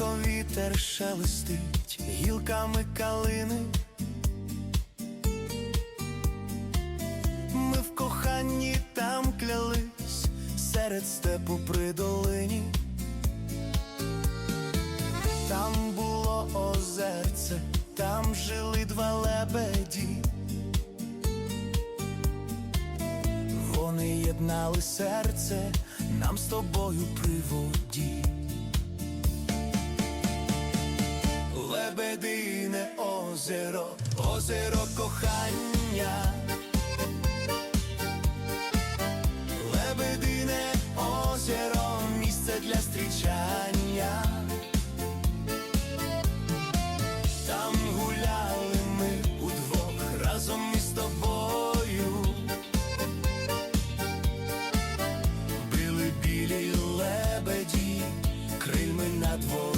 вітер шелестить гілками калини. Ми в коханні там клялись серед степу при долині. Там було озерце, там жили два лебеді. Вони єднали серце нам з тобою при воді. озеро, озеро кохання, лебедине озеро, місце для зустрічання Там гуляли ми удвох разом із тобою. Били білі лебеді, крильми на двох.